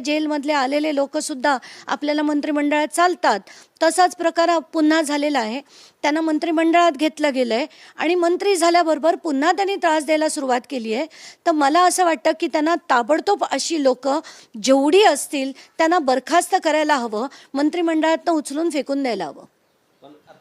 जेलमधले आलेले लोकसुद्धा आपल्याला मंत्रिमंडळात चालतात. तसाच प्रकार पुन्हा झालेला आहे. त्यांना मंत्रिमंडळात घेतलं गेलं आहे आणि मंत्री झाल्याबरोबर पुन्हा त्यांनी त्रास द्यायला सुरुवात केली आहे. तर मला असं वाटतं की त्यांना ताबडतोब अशी लोकं जेवढी असतील त्यांना बरखास्त करायला हवं मंत्रिमंडळातनं उचलून फेकून द्यायला हवं.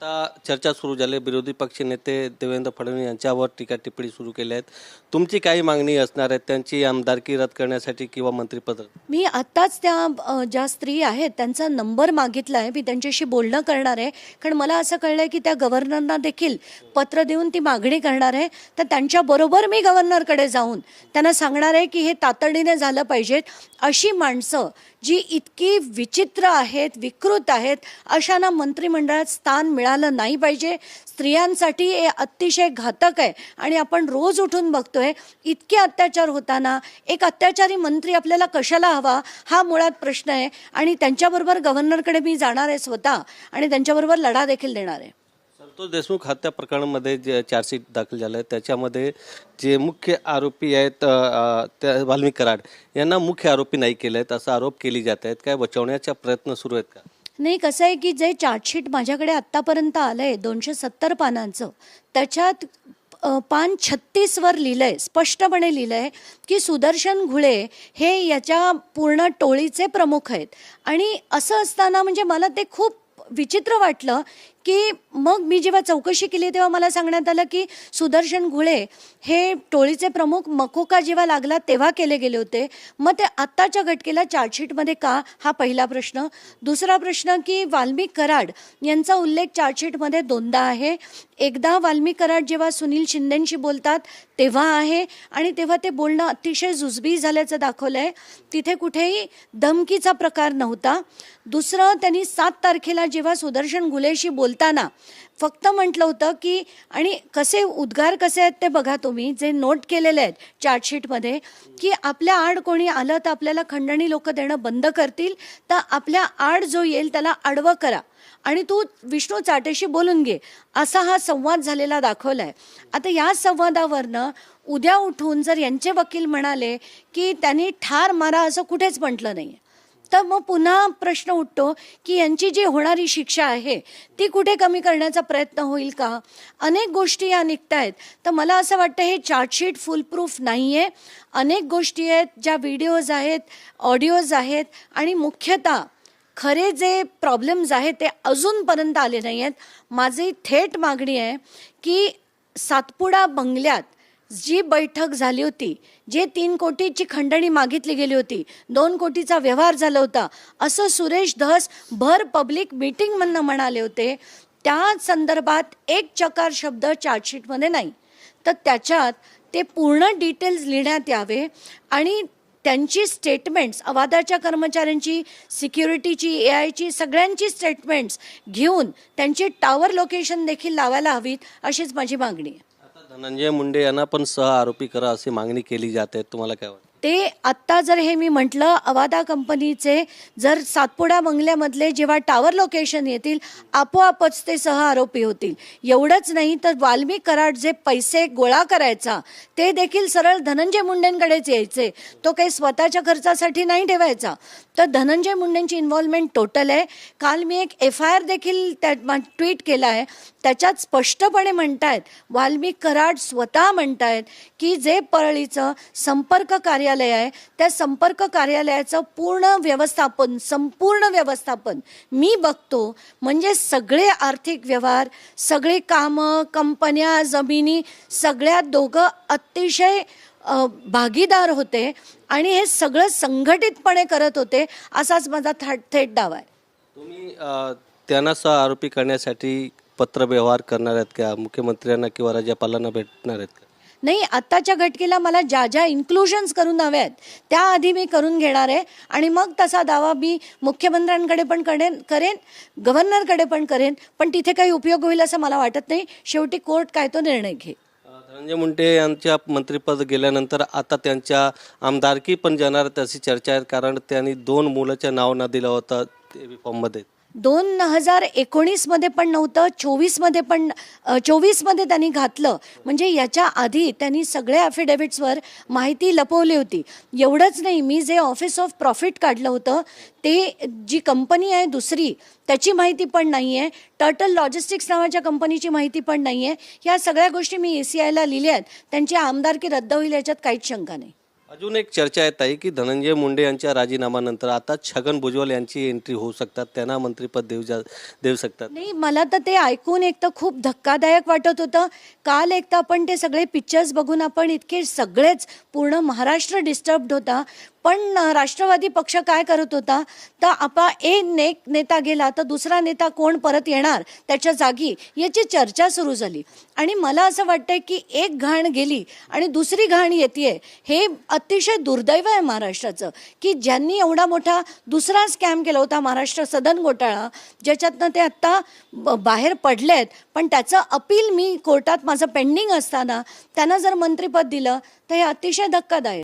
आता चर्चा सुरू झाली. विरोधी पक्ष नेते देवेंद्र फडणवीस यांच्यावर टीका टिप्पणी सुरू केल्या आहेत. तुमची काही मागणी असणार आहे? त्यांची आमदारकी रद्द करण्यासाठी किंवा मंत्रिपद? मी आत्ताच त्या ज्या स्त्री आहेत त्यांचा नंबर मागितला आहे मी त्यांच्याशी बोलणं करणार आहे. कारण मला असं कळलं आहे की त्या गव्हर्नरना देखील पत्र देऊन ती मागणी करणार आहे. तर त्यांच्याबरोबर मी गव्हर्नरकडे जाऊन त्यांना सांगणार आहे की हे तातडीने झालं पाहिजेत. अशी माणसं जी इतकी विचित्र आहेत विकृत आहेत अशांना मंत्रिमंडळात स्थान मिळालं नाही पाहिजे. स्त्रियांसाठी हे अतिशय घातक आहे. आणि आपण रोज उठून बघतोय इतके अत्याचार होताना एक अत्याचारी मंत्री आपल्याला कशाला हवा हा मुळात प्रश्न आहे. आणि त्यांच्याबरोबर गव्हर्नरकडे मी जाणार आहे स्वतः. आणि त्यांच्याबरोबर लढा देखील देणार आहे. संतोष देशमुख हत्या प्रकरणामध्ये जे चार्जशीट दाखल झालं आहे. त्याच्यामध्ये जे मुख्य आरोपी आहेत त्या वाल्मिक कराड यांना मुख्य आरोपी नाही केले आहेत असा आरोप केली जात आहेत. काय बचावण्याचा प्रयत्न सुरू आहेत का? नाही कसं आहे की जे चार्जशीट माझ्याकडे आत्तापर्यंत आलं आहे दोनशे सत्तर पानांचं त्याच्यात पान छत्तीसवर लिहिलं आहे स्पष्टपणे लिहिलं आहे की सुदर्शन घुळे हे याच्या पूर्ण टोळीचे प्रमुख आहेत. आणि असं असताना म्हणजे मला ते खूप विचित्र वाटलं की मग मी जेव्हा चौकशी केली तेव्हा मला सांगण्यात आलं की सुदर्शन घुळे हे टोळीचे प्रमुख मकोका जेव्हा लागला तेव्हा केले गेले होते. मग ते आत्ताच्या घटकेला चार्जशीटमध्ये का? हा पहिला प्रश्न. दुसरा प्रश्न की वाल्मिक कराड यांचा उल्लेख चार्जशीटमध्ये दोनदा आहे. एकदा वाल्मिक कराड जेव्हा सुनील शिंदेंशी बोलतात तेव्हा आहे. आणि तेव्हा ते बोलणं अतिशय जुजबी झाल्याचं दाखवलं आहे तिथे कुठेही धमकीचा प्रकार नव्हता. दुसरं त्यांनी सात तारखेला जेव्हा सुदर्शन घुलेशी बोल बोलताना. फक्त म्हटलं होतं की आणि कसे उद्गार कसे आहेत ते बघा तुम्ही जे नोट केलेले आहेत चार्टशीटमध्ये की आपल्या आड कोणी आलं तर आपल्याला खंडणी लोक देणं बंद करतील तर आपल्या आड जो येईल त्याला आडवं करा. आणि तू विष्णू चाटेशी बोलून घे. असा हा संवाद झालेला दाखवला आहे आता या संवादावरनं उद्या उठून जर यांचे वकील म्हणाले की त्यांनी ठार मारा असं कुठेच म्हटलं नाही तर मग पुन्हा प्रश्न उठतो की यांची जी होणारी शिक्षा आहे ती कुठे कमी करण्याचा प्रयत्न होईल का? अनेक गोष्टी या निघत आहेत तर मला असं वाटतं हे चार्जशीट फुल प्रूफ नाही आहे अनेक गोष्टी आहेत ज्या व्हिडिओज आहेत ऑडिओज आहेत आणि मुख्यतः खरे जे प्रॉब्लेम्स आहेत ते अजूनपर्यंत आले नाही आहेत माझी थेट मागणी आहे की सातपुडा बंगल्यात जी बैठक झाली होती जे तीन कोटीची खंडणी मागितली गेली होती दोन कोटीचा व्यवहार झाला होता असं सुरेश धस भर पब्लिक मीटिंगमधनं म्हणाले होते त्या संदर्भात एक चकार शब्द चार्जशीटमध्ये नाही. तर त्याच्यात ते पूर्ण डिटेल्स लिहिण्यात यावे आणि त्यांची स्टेटमेंट्स अवादाच्या कर्मचाऱ्यांची सिक्युरिटीची ए आयची सगळ्यांची स्टेटमेंट्स घेऊन त्यांची टावर लोकेशन देखील लावायला हवीत अशीच माझी मागणी आहे. धनंजय मुंडे यांना पण सह आरोपी करा अशी मागणी केली जाते. तुम्हाला काय वाटतं? ते आत्ता जर हे मी म्हटलं अवादा कंपनीचे जर सातपुडा बंगल्यामधले जेव्हा टावर लोकेशन येतील आपोआपच ते सह आरोपी होतील. एवढंच नाही तर वाल्मिक कराड जे पैसे गोळा करायचा ते देखील सरळ धनंजय मुंडेंकडेच यायचे. तो काही स्वतःच्या खर्चासाठी नाही ठेवायचा. तर धनंजय मुंडेंची इन्व्हॉल्वमेंट टोटल आहे. काल मी एक एफ आय आर देखील त्या ट्विट केला आहे. त्याच्यात स्पष्टपणे म्हणतायत वाल्मिक कराड स्वतः म्हणतायत की जे परळीचं संपर्क कार्य कार्यालय आहे त्या संपर्क कार्यालयाचं पूर्ण व्यवस्थापन संपूर्ण व्यवस्थापन मी बघतो. म्हणजे सगळे आर्थिक व्यवहार सगळे कामं कंपन्या जमिनी सगळ्यात दोघं अतिशय भागीदार होते आणि हे सगळं संघटितपणे करत होते असाच माझा थेट थेट डाव आहे. तुम्ही त्यांना सह आरोपी करण्यासाठी पत्र व्यवहार करणार आहेत का? मुख्यमंत्र्यांना किंवा राज्यपालांना भेटणार आहेत का? नाही आत्ताच्या घटकेला मला ज्या ज्या इन्क्लुजन्स करून हव्या आहेत त्याआधी मी करून घेणार आहे. आणि मग तसा दावा मी मुख्यमंत्र्यांकडे पण करेन करेन गव्हर्नरकडे पण करेन पण तिथे काही उपयोग होईल असं मला वाटत नाही. शेवटी कोर्ट काय तो निर्णय घे धनंजय मुंडे यांच्या मंत्रिपद गेल्यानंतर आता त्यांच्या आमदारकी पण जाणार तशी चर्चा आहे कारण त्यांनी दोन मुलाच्या नाव न दिलं होतं फॉर्ममध्ये दोन हजार एकोणीसमध्ये पण नव्हतं चोवीसमध्ये पण चोवीसमध्ये त्यांनी घातलं. म्हणजे याच्या आधी त्यांनी सगळ्या ॲफिडेव्हिट्सवर माहिती लपवली होती. एवढंच नाही मी जे ऑफिस ऑफ प्रॉफिट काढलं होतं ते जी कंपनी आहे दुसरी त्याची माहिती पण नाही आहे टर्टल लॉजिस्टिक्स नावाच्या कंपनीची माहिती पण नाही आहे ह्या सगळ्या गोष्टी मी ए सी आयला लिहिल्या आहेत. त्यांची आमदारकी रद्द होईल याच्यात काहीच शंका नाही. अजून एक चर्चा येत आहे की धनंजय मुंडे यांच्या राजीनामानंतर आता छगन भुजबळ यांची एंट्री होऊ शकतात त्यांना मंत्रिपद देऊ जा देऊ शकतात. नाही मला तर ते ऐकून एक तर खूप धक्कादायक वाटत होतं. काल एक तर आपण ते सगळे पिक्चर्स बघून आपण इतके सगळेच पूर्ण महाराष्ट्र डिस्टर्ब्ड होता. पण राष्ट्रवादी पक्ष काय करत होता? तर आपा एक नेक नेता गेला तर दुसरा नेता कोण परत येणार त्याच्या जागी याची चर्चा सुरू झाली. आणि मला असं वाटतंय की एक घाण गेली आणि दुसरी घाण येते हे अतिशय दुर्दैव आहे महाराष्ट्राचं की ज्यांनी एवढा मोठा दुसरा स्कॅम केला होता महाराष्ट्र सदन घोटाळा ज्याच्यातनं ते आत्ता ब- बाहेर आहेत पण त्याचं अपील मी कोर्टात माझं पेंडिंग असताना त्यांना जर मंत्रिपद दिलं तर हे अतिशय धक्कादायक